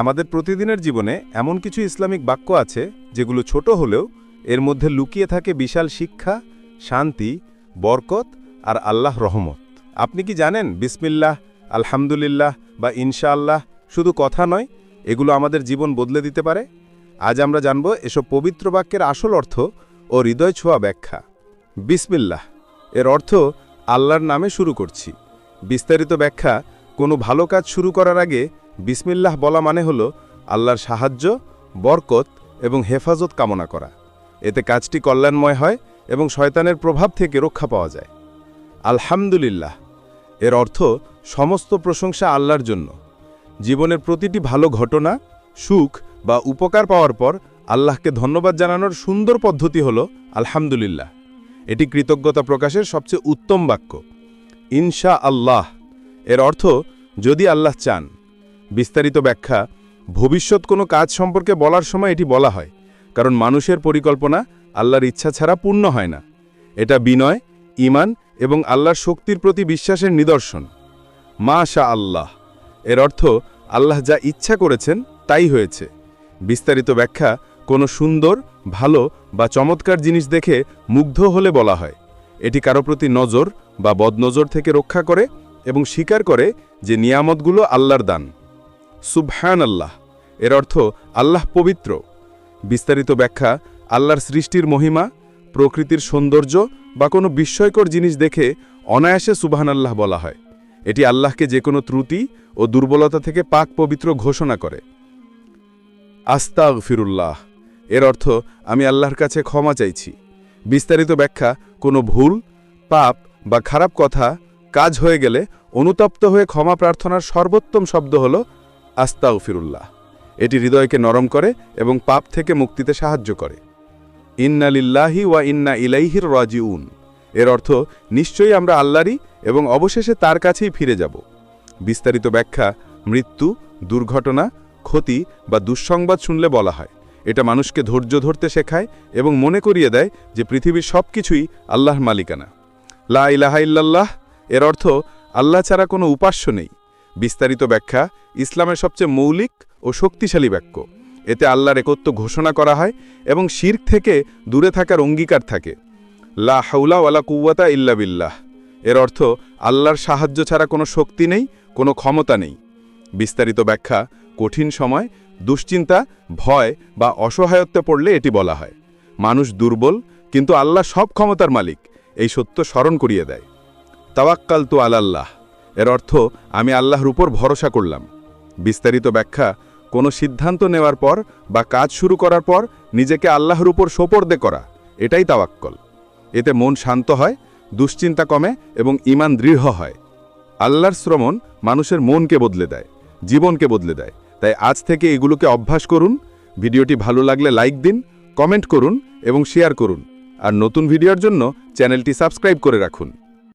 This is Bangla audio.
আমাদের প্রতিদিনের জীবনে এমন কিছু ইসলামিক বাক্য আছে, যেগুলো ছোট হলেও এর মধ্যে লুকিয়ে থাকে বিশাল শিক্ষা, শান্তি, বরকত আর আল্লাহ রহমত। আপনি কি জানেন, বিসমিল্লাহ, আলহামদুলিল্লাহ বা ইনশাআল্লাহ শুধু কথা নয়, এগুলো আমাদের জীবন বদলে দিতে পারে? আজ আমরা জানব এসব পবিত্র বাক্যের আসল অর্থ ও হৃদয় ছোঁয়া ব্যাখ্যা। বিসমিল্লাহ, এর অর্থ আল্লাহর নামে শুরু করছি। বিস্তারিত ব্যাখ্যা কোনো ভালো কাজ শুরু করার আগে বিসমিল্লাহ বলা মানে হল আল্লাহর সাহায্য, বরকত এবং হেফাজত কামনা করা। এতে কাজটি কল্যাণময় হয় এবং শয়তানের প্রভাব থেকে রক্ষা পাওয়া যায়। আলহামদুলিল্লাহ, এর অর্থ সমস্ত প্রশংসা আল্লাহর জন্য। জীবনের প্রতিটি ভালো ঘটনা, সুখ বা উপকার পাওয়ার পর আল্লাহকে ধন্যবাদ জানানোর সুন্দর পদ্ধতি হল আলহামদুলিল্লাহ। এটি কৃতজ্ঞতা প্রকাশের সবচেয়ে উত্তম বাক্য। ইনশা আল্লাহ এর অর্থ যদি আল্লাহ চান বিস্তারিত ব্যাখ্যা, ভবিষ্যৎ কোনো কাজ সম্পর্কে বলার সময় এটি বলা হয়, কারণ মানুষের পরিকল্পনা আল্লাহর ইচ্ছা ছাড়া পূর্ণ হয় না। এটা বিনয় ইমান এবং আল্লাহর শক্তির প্রতি বিশ্বাসের নিদর্শন। মা শা আল্লাহ এর অর্থ আল্লাহ যা ইচ্ছা করেছেন তাই হয়েছে। বিস্তারিত ব্যাখ্যা কোনো সুন্দর, ভালো বা চমৎকার জিনিস দেখে মুগ্ধ হলে বলা হয়। এটি কারও প্রতি নজর বা বদনজর থেকে রক্ষা করে এবং স্বীকার করে যে নিয়ামতগুলো আল্লাহর দান। সুবহান আল্লাহ এর অর্থ আল্লাহ পবিত্র। বিস্তারিত ব্যাখ্যা, আল্লাহর সৃষ্টির মহিমা, প্রকৃতির সৌন্দর্য বা কোনো বিস্ময়কর জিনিস দেখে অনায়াসে সুবহান আল্লাহ বলা হয়। এটি আল্লাহকে যে কোনো ত্রুটি ও দুর্বলতা থেকে পাক পবিত্র ঘোষণা করে। আস্তাগ ফিরুল্লাহ এর অর্থ আমি আল্লাহর কাছে ক্ষমা চাইছি। বিস্তারিত ব্যাখ্যা, কোনো ভুল, পাপ বা খারাপ কথা, কাজ হয়ে গেলে অনুতপ্ত হয়ে ক্ষমা প্রার্থনার সর্বোত্তম শব্দ হল আস্তাউ ফিরুল্লাহ এটি হৃদয়কে নরম করে এবং পাপ থেকে মুক্তিতে সাহায্য করে। ইন্না লিল্লাহি ওয়া ইন্না ইলাইহির রাজিউন। এর অর্থ, নিশ্চয়ই আমরা আল্লাহরই এবং অবশেষে তার কাছেই ফিরে যাব। বিস্তারিত ব্যাখ্যা, মৃত্যু, দুর্ঘটনা, ক্ষতি বা দুঃসংবাদ শুনলে বলা হয়। এটা মানুষকে ধৈর্য ধরতে শেখায় এবং মনে করিয়ে দেয় যে পৃথিবীর সব কিছুই আল্লাহর মালিকানা। লা ইলাহা ইল্লাল্লাহ, এর অর্থ, আল্লাহ ছাড়া কোনো উপাস্য নেই। বিস্তারিত ব্যাখ্যা ইসলামের সবচেয়ে মৌলিক ও শক্তিশালী বাক্য। এতে আল্লাহর একত্ব ঘোষণা করা হয় এবং শির্ক থেকে দূরে থাকার অঙ্গীকার থাকে। লা হাউলা ওয়ালা কুওয়াতা ইল্লা বিল্লাহ। এর অর্থ, আল্লাহর সাহায্য ছাড়া কোনো শক্তি নেই, কোনো ক্ষমতা নেই। বিস্তারিত ব্যাখ্যা, কঠিন সময়, দুশ্চিন্তা, ভয় বা অসহায়ত্বে পড়লে এটি বলা হয়। মানুষ দুর্বল, কিন্তু আল্লাহ সব ক্ষমতার মালিক। এই সত্য স্মরণ করিয়ে দেয়। তাওয়াক্কাল তু আলাল্লাহ। এর অর্থ, আমি আল্লাহর উপর ভরসা করলাম। বিস্তারিত ব্যাখ্যা, কোনো সিদ্ধান্ত নেওয়ার পর বা কাজ শুরু করার পর নিজেকে আল্লাহর উপর সোপর্দে করা, এটাই তাওয়াক্কল। এতে মন শান্ত হয়, দুশ্চিন্তা কমে এবং ইমান দৃঢ় হয়। আল্লাহর শ্রমণ মানুষের মনকে বদলে দেয়, জীবনকে বদলে দেয়। তাই আজ থেকে এগুলোকে অভ্যাস করুন, ভিডিওটি ভালো লাগলে লাইক দিন, কমেন্ট করুন এবং শেয়ার করুন। আর নতুন ভিডিওর জন্য চ্যানেলটি সাবস্ক্রাইব করে রাখুন।